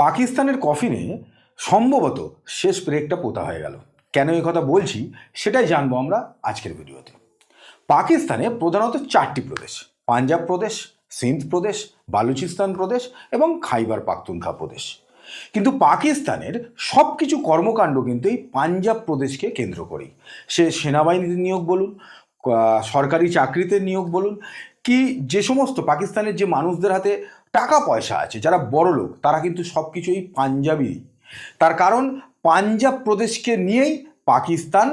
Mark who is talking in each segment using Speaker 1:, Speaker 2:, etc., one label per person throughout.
Speaker 1: পাকিস্তানের কফিনে সম্ভবত শেষ ব্রেকটা পোতা হয়ে গেল। কেন এই কথা বলছি সেটাই জানব আমরা আজকের ভিডিওতে। পাকিস্তানে প্রধানত চারটি প্রদেশ, পাঞ্জাব প্রদেশ, সিন্ধ প্রদেশ, বালুচিস্তান প্রদেশ এবং খাইবার পাখতুনখা প্রদেশ। কিন্তু পাকিস্তানের সব কিছু কর্মকাণ্ড কিন্তু এই পাঞ্জাব প্রদেশকে কেন্দ্র করেই। সে সেনাবাহিনীতে নিয়োগ বলুন সরকারি চাকরিতে নিয়োগ বলুন, কি যে সমস্ত পাকিস্তানের যে মানুষদের হাতে টাকা পয়সা আছে, যারা বড় লোক, তারা কিন্তু সব কিছুই পাঞ্জাবি। তার কারণ, পাঞ্জাব প্রদেশকে নিয়েই পাকিস্তান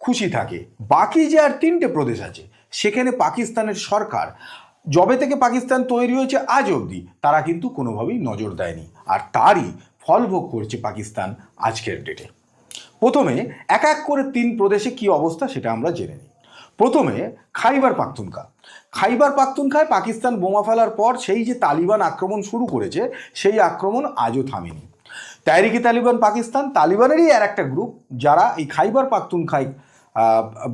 Speaker 1: খুশি থাকে। বাকি যে আর তিনটে প্রদেশ আছে, সেখানে পাকিস্তানের সরকার, যবে থেকে পাকিস্তান তৈরি হয়েছে আজ অবধি, তারা কিন্তু কোনোভাবেই নজর দেয়নি। আর তারই ফল ভোগ করছে পাকিস্তান আজকের ডেটে প্রথমে, এক এক করে তিন প্রদেশে কি অবস্থা, সেটা আমরা জেনে নিই। প্রথমে খাইবার পাখতুনখা। খাইবার পাখতুনখায় পাকিস্তান বোমা ফেলার পর সেই যে তালিবান আক্রমণ শুরু করেছে, সেই আক্রমণ আজও থামেনি। তাইরিকি তালিবান পাকিস্তান তালিবানেরই আর একটা গ্রুপ যারা এই খাইবার পাখতুনখায়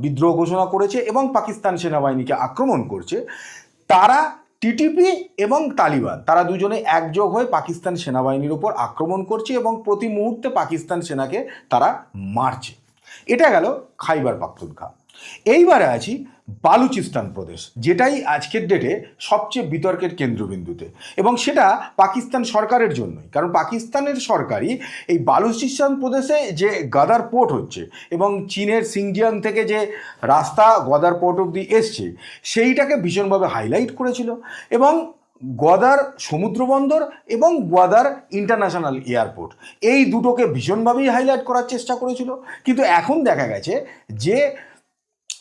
Speaker 1: বিদ্রোহ ঘোষণা করেছে এবং পাকিস্তান সেনাবাহিনীকে আক্রমণ করছে, তারা টিটিপি এবং তালিবান, তারা দুজনে একযোগ হয়ে পাকিস্তান সেনাবাহিনীর ওপর আক্রমণ করছে এবং প্রতি মুহূর্তে পাকিস্তান সেনাকে তারা মারছে। এটা গেল খাইবার পাখতুনখা। এইবারে আছি বালুচিস্তান প্রদেশ, যেটাই আজকের ডেটে সবচেয়ে বিতর্কের কেন্দ্রবিন্দুতে। এবং সেটা পাকিস্তান সরকারের জন্যই, কারণ পাকিস্তানের সরকারই এই বালুচিস্তান প্রদেশে যে গাদার পোর্ট হচ্ছে এবং চীনের সিংজিয়াং থেকে যে রাস্তা গদার পোর্ট অব্দি এসছে, সেইটাকে ভীষণভাবে হাইলাইট করেছিল। এবং গোয়াদার সমুদ্র বন্দর এবং গোয়াদার ইন্টারন্যাশনাল এয়ারপোর্ট এই দুটোকে ভীষণভাবেই হাইলাইট করার চেষ্টা করেছিল। কিন্তু এখন দেখা গেছে যে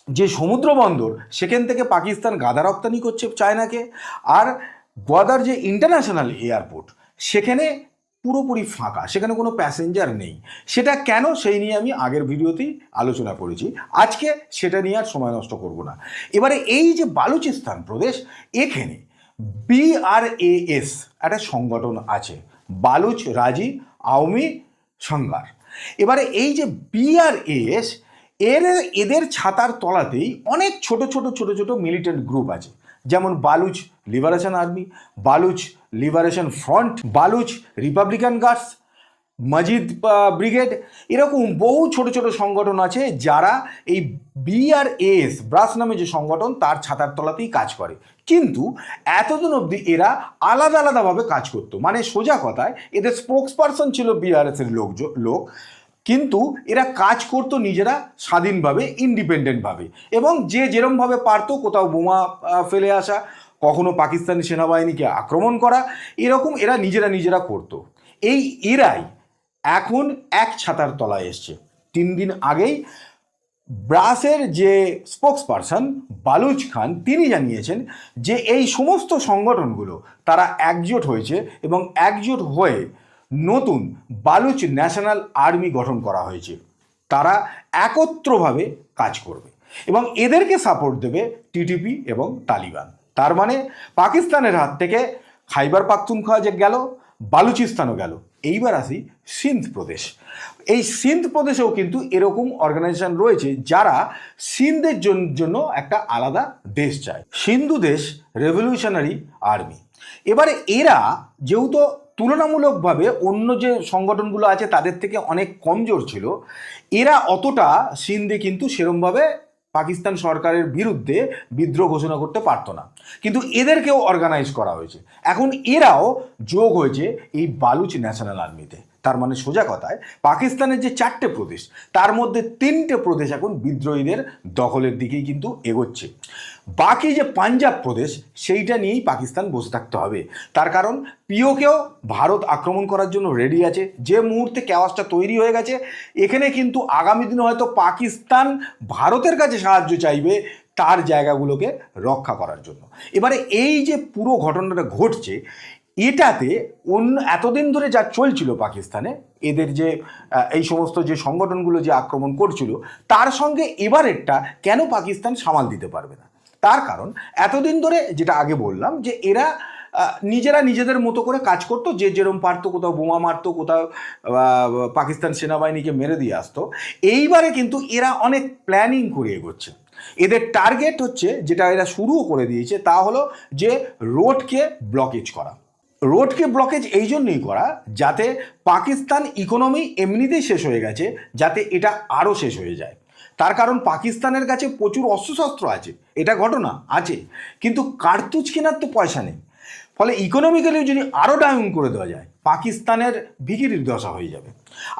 Speaker 1: যে সমুদ্র বন্দর, সেখান থেকে পাকিস্তান গাদা রপ্তানি করছে চায়নাকে, আর গোয়াদার যে ইন্টারন্যাশনাল এয়ারপোর্ট সেখানে পুরোপুরি ফাঁকা, সেখানে কোনো প্যাসেঞ্জার নেই। সেটা কেন, সেই নিয়ে আমি আগের ভিডিওতেই আলোচনা করেছি। আজকে সেটা নিয়ে আর সময় নষ্ট করব না। এবারে এই যে বালুচিস্তান প্রদেশ, এখানে বিআরএএস একটা সংগঠন আছে, বালুচ রাজি আওয়ামী সংঘার এবারে এই যে বিআরএস এর, এদের ছাতার তলাতেই অনেক ছোট ছোট ছোট ছোট মিলিটেন্ট গ্রুপ আছে। যেমন Baluch liberation army Baluch liberation front Baluch republican guards Majeed brigade এরকম বহু ছোট ছোট সংগঠন আছে যারা এই বিআরএস ব্রাস নামে যে সংগঠন, তার ছাতার তলাতেই কাজ করে। কিন্তু এতদিন অবধি এরা আলাদা, আলাদাভাবে কাজ করতো। মানে সোজা কথায়, এদের স্পোক্স পারসন ছিল বিআরএস এর লোক লোক। কিন্তু এরা কাজ করতো নিজেরা স্বাধীনভাবে ইন্ডিপেন্ডেন্টভাবে এবং যে যেরমভাবে পারতো কোথাও বোমা ফেলে আসা, কখনো পাকিস্তানি সেনাবাহিনীকে আক্রমণ করা, এরকম এরা নিজেরা নিজেরা করতো। এই এরাই এখন এক ছাতার তলায় এসছে। তিন দিন আগেই ব্রাসের যে স্পোক্স পারসন বালুচ খান, তিনি জানিয়েছেন যে এই সমস্ত সংগঠনগুলো, তারা একজোট হয়েছে এবং একজোট হয়ে নতুন বালুচ ন্যাশনাল আর্মি গঠন করা হয়েছে। তারা একত্রভাবে কাজ করবে এবং এদেরকে সাপোর্ট দেবে টিটিপি এবং তালিবান। তার মানে পাকিস্তানের হাত থেকে খাইবার পাখতুনখোয়া যে গেল, বালুচিস্তানও গেল। এইবার আসি সিন্ধ প্রদেশ। এই সিন্ধ প্রদেশেও কিন্তু এরকম অর্গানাইজেশন রয়েছে যারা সিন্ধের জন্য একটা আলাদা দেশ চায়। সিন্ধু দেশ রেভলিউশনারি আর্মি এবারে এরা যেহেতু তুলনামূলকভাবে অন্য যে সংগঠনগুলো আছে, তাদের থেকে অনেক কমজোর ছিল। এরা অতটা সিন্ধে কিন্তু সেরমভাবে পাকিস্তান সরকারের বিরুদ্ধে বিদ্রোহ ঘোষণা করতে পারতো না। কিন্তু এদেরকেও অর্গানাইজ করা হয়েছে। এখন এরাও যোগ হয়েছে এই বালুচ ন্যাশনাল আর্মিতে। তার মানে সোজা কথায়, পাকিস্তানের যে চারটে প্রদেশ, তার মধ্যে তিনটে প্রদেশ এখন বিদ্রোহীদের দখলের দিকেই কিন্তু এগোচ্ছে। বাকি যে পাঞ্জাব প্রদেশ, সেইটা নিয়েই পাকিস্তান বসে থাকতে হবে। তার কারণ, পিওকেও ভারত আক্রমণ করার জন্য রেডি আছে। যে মুহূর্তে ক্যাওয়াসটা তৈরি হয়ে গেছে, এখানে কিন্তু আগামী দিনে হয়তো পাকিস্তান ভারতের কাছে সাহায্য চাইবে তার জায়গাগুলোকে রক্ষা করার জন্য। এবারে এই যে পুরো ঘটনাটা ঘটছে, এটাতে অন্য, এতদিন ধরে যা চলছিল পাকিস্তানে, এদের যে এই সমস্ত যে সংগঠনগুলো যে আক্রমণ করছিল, তার সঙ্গে এবারেরটা কেন পাকিস্তান সামাল দিতে পারবে না? তার কারণ এতদিন ধরে যেটা আগে বললাম যে এরা নিজেরা নিজেদের মতো করে কাজ করতো, যে যেরম পারতো কোথাও বোমা মারতো, কোথাও পাকিস্তান সেনাবাহিনীকে মেরে দিয়ে আসতো। এইবারে কিন্তু এরা অনেক প্ল্যানিং করে এগোচ্ছে। এদের টার্গেট হচ্ছে, যেটা এরা শুরুও করে দিয়েছে, তা হলো যে রোডকে ব্লকেজ করা। রোডকে ব্লকেজ এই জন্যই করা যাতে পাকিস্তান ইকোনমি এমনিতেই শেষ হয়ে গেছে, যাতে এটা আরও শেষ হয়ে যায়। তার কারণ পাকিস্তানের কাছে প্রচুর অস্ত্রশস্ত্র আছে। এটা ঘটনা আছে। কিন্তু কার্তুজ কেনার তো পয়সা নেই। ফলে ইকোনমিক্যালি যদি আরও ডাউন করে দেওয়া যায়, পাকিস্তানের ভিকিরির দশা হয়ে যাবে।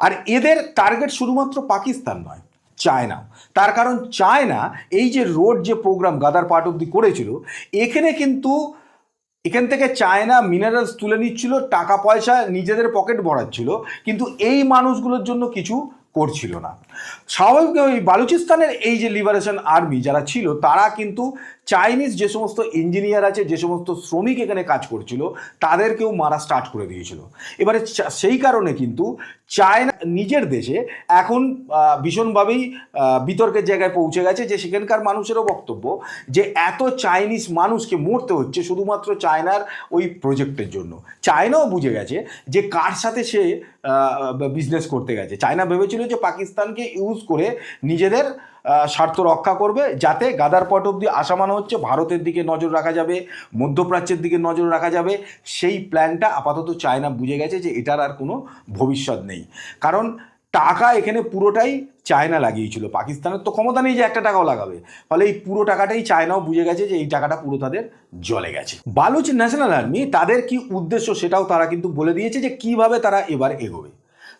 Speaker 1: আর এদের টার্গেট শুধুমাত্র পাকিস্তান নয়, চায়না। তার কারণ চায়না এই যে রোড যে প্রোগ্রাম গাদার পার্ট অব্দি করেছিল, এখানে কিন্তু এখান থেকে চায়না মিনারেলস তুলে নিচ্ছিল, টাকা পয়সা নিজেদের পকেট ভরাচ্ছিল। কিন্তু এই মানুষগুলোর জন্য কিছু করছিল না। স্বাভাবিক ওই বালুচিস্তানের এই যে লিবারেশন আর্মি যারা ছিল, তারা কিন্তু চাইনিজ যে সমস্ত ইঞ্জিনিয়ার আছে, যে সমস্ত শ্রমিক এখানে কাজ করছিল, তাদেরকেও মারা স্টার্ট করে দিয়েছিল। এবারে সেই কারণে কিন্তু চায়না নিজের দেশে এখন ভীষণভাবেই বিতর্কের জায়গায় পৌঁছে গেছে যে সেখানকার মানুষেরও বক্তব্য যে এত চাইনিজ মানুষকে মরতে হচ্ছে শুধুমাত্র চায়নার ওই প্রজেক্টের জন্য। চায়নাও বুঝে গেছে যে কার সাথে সে বিজনেস করতে গেছে। চায়না ভেবেছিল যে পাকিস্তানকে ইউজ করে নিজেদের স্বার্থ রক্ষা করবে যাতে গাদার পট অব্দি আসামানো হচ্ছে ভারতের দিকে নজর রাখা যাবে, মধ্যপ্রাচ্যের দিকে নজর রাখা যাবে। সেই প্ল্যানটা আপাতত চায়না বুঝে গেছে যে এটার আর কোনো ভবিষ্যৎ নেই। কারণ টাকা এখানে পুরোটাই চায়না লাগিয়েছিল। পাকিস্তানের তো ক্ষমতা নেই যে একটা টাকাও লাগাবে। ফলে এই পুরো টাকাটাই চায়নাও বুঝে গেছে যে এই টাকাটা পুরো তাদের জলে গেছে। বালুচ ন্যাশনাল আর্মি তাদের কি উদ্দেশ্য সেটাও তারা কিন্তু বলে দিয়েছে যে কীভাবে তারা এবার এগোবে।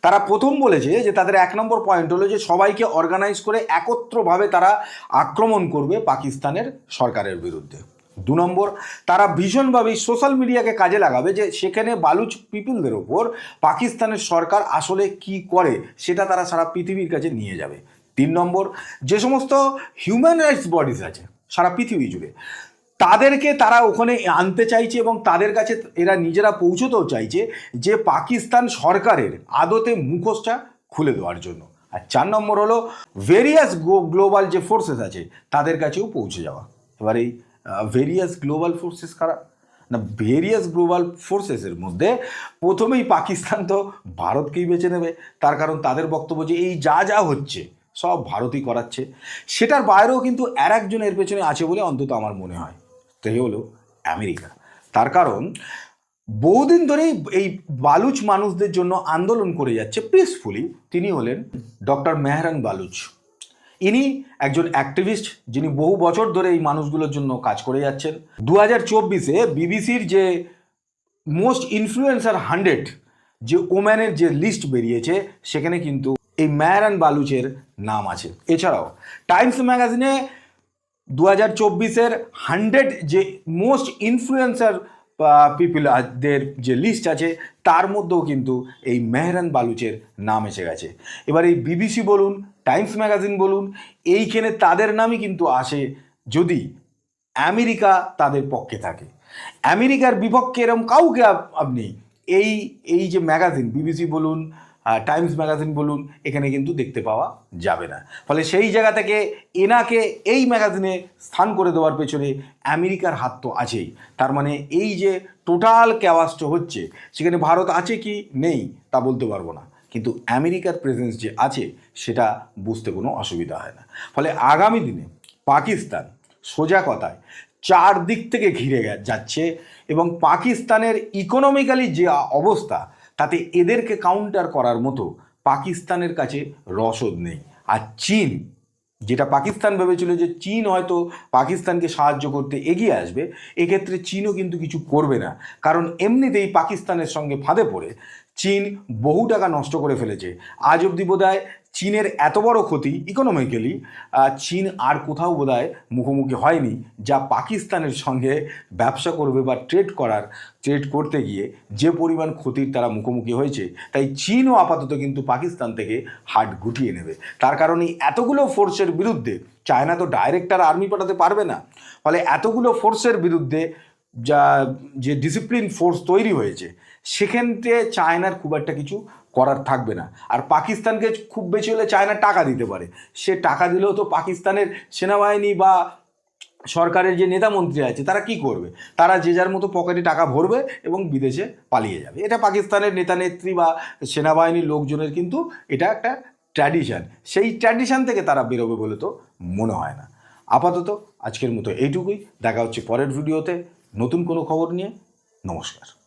Speaker 1: তারা প্রথম বলেছে যে তাদের এক নম্বর পয়েন্ট হলো যে সবাইকে অর্গানাইজ করে একত্রভাবে তারা আক্রমণ করবে পাকিস্তানের সরকারের বিরুদ্ধে। দু নম্বর, তারা ভীষণভাবেই সোশ্যাল মিডিয়াকে কাজে লাগাবে যে সেখানে বালুচ পিপুলদের ওপর পাকিস্তানের সরকার আসলে কি করে সেটা তারা সারা পৃথিবীর কাছে নিয়ে যাবে। তিন নম্বর, যে সমস্ত হিউম্যান রাইটস বডিজ আছে সারা পৃথিবী জুড়ে তাদেরকে তারা ওখানে আনতে চাইছে এবং তাদের কাছে এরা নিজেরা পৌঁছতেও চাইছে যে পাকিস্তান সরকারের আদতে মুখোশটা খুলে দেওয়ার জন্য। আর চার নম্বর হলো ভেরিয়াস গ্লোবাল যে ফোর্সেস আছে, তাদের কাছেও পৌঁছে যাওয়া। এবার এই ভেরিয়াস গ্লোবাল ফোর্সেস কারা? না ভেরিয়াস গ্লোবাল ফোর্সেসের মধ্যে প্রথমেই পাকিস্তান তো ভারতকেই বেছে নেবে। তার কারণ তাদের বক্তব্য যে এই যা যা হচ্ছে, সব ভারতই করাচ্ছে। সেটার বাইরেও কিন্তু আর একজন এর পেছনে আছে বলে অন্তত আমার মনে হয়। এই হলো আমেরিকা। তার কারণ, বহুদিন ধরেই এই বালুচ মানুষদের জন্য আন্দোলন করে যাচ্ছে পিসফুলি তিনি হলেন ডক্টর মেহরান বালুচ। ইনি একজন অ্যাক্টিভিস্ট যিনি বহু বছর ধরে এই মানুষগুলোর জন্য কাজ করে যাচ্ছেন। দু হাজার চব্বিশে বিবিসির যে মোস্ট ইনফ্লুয়েন্সার হান্ড্রেড যে ওম্যানের যে লিস্ট বেরিয়েছে, সেখানে কিন্তু এই মেহরান বালুচের নাম আছে। এছাড়াও, টাইমস ম্যাগাজিনে দু হাজার চব্বিশের হান্ড্রেড যে মোস্ট ইনফ্লুয়েন্সার পিপিলদের যে লিস্ট আছে, তার মধ্যেও কিন্তু এই মেহরান বালুচের নাম এসে গেছে। এবার এই বিবিসি বলুন, টাইমস ম্যাগাজিন বলুন, এইখানে তাদের নামই কিন্তু আসে যদি আমেরিকা তাদের পক্ষে থাকে। আমেরিকার বিপক্ষে এরম কাউকে আপনি এই এই যে ম্যাগাজিন, বিবিসি বলুন টাইমস ম্যাগাজিন বলুন, এখানে কিন্তু দেখতে পাওয়া যাবে না। ফলে সেই জায়গা থেকে এনাকে এই ম্যাগাজিনে স্থান করে দেওয়ার পেছনে আমেরিকার হাত তো আছেই। তার মানে এই যে টোটাল ক্যাওয়াস্ট হচ্ছে, সেখানে ভারত আছে কি নেই তা বলতে পারব না। কিন্তু আমেরিকার প্রেজেন্স যে আছে, সেটা বুঝতে কোনো অসুবিধা হয় না। ফলে আগামী দিনে পাকিস্তান সোজা কথায় চার দিক থেকে ঘিরে যাচ্ছে এবং পাকিস্তানের ইকোনমিক্যালি যে অবস্থা তাতে এদেরকে কাউন্টার করার মতো পাকিস্তানের কাছে রসদ নেই। আর চীন, যেটা পাকিস্তান ভেবেছিল যে চীন হয়তো পাকিস্তানকে সাহায্য করতে এগিয়ে আসবে, এক্ষেত্রে চীনও কিন্তু কিছু করবে না। কারণ এমনিতেই পাকিস্তানের সঙ্গে ফাঁদে পড়ে, চীন বহু টাকা নষ্ট করে ফেলেছে। আজ অবধি বোধহয় চীনের এত বড় ক্ষতি ইকোনমিক্যালি চীন আর কোথাও বোধহয় মুখোমুখি হয়নি, যা পাকিস্তানের সঙ্গে ব্যবসা করবে বা ট্রেড করার ট্রেড করতে গিয়ে যে পরিমাণ ক্ষতির তারা মুখোমুখি হয়েছে, তাই চীনও আপাতত কিন্তু পাকিস্তান থেকে হাট গুটিয়ে নেবে। তার কারণে এতগুলো ফোর্সের বিরুদ্ধে, চায়না তো ডাইরেক্ট আর আর্মি পাঠাতে পারবে না, ফলে এতগুলো ফোর্সের বিরুদ্ধে যা, যে ডিসিপ্লিন ফোর্স তৈরি হয়েছে, সেখান থেকে চায়নার খুব একটা কিছু করার থাকবে না। আর পাকিস্তানকে খুব বেশি হলে চায়না টাকা দিতে পারে। সে টাকা দিলেও তো পাকিস্তানের সেনাবাহিনী বা সরকারের যে নেতা মন্ত্রী আছে, তারা কি করবে? তারা যে যার মতো পকেটে টাকা ভরবে এবং বিদেশে পালিয়ে যাবে। এটা পাকিস্তানের নেতা নেত্রী বা সেনাবাহিনীর লোকজনের কিন্তু এটা একটা ট্র্যাডিশান সেই ট্র্যাডিশান থেকে তারা বেরোবে বলে তো মনে হয় না। আপাতত আজকের মতো এইটুকুই। দেখা হচ্ছে পরের ভিডিওতে নতুন কোনো খবর নিয়ে। নমস্কার।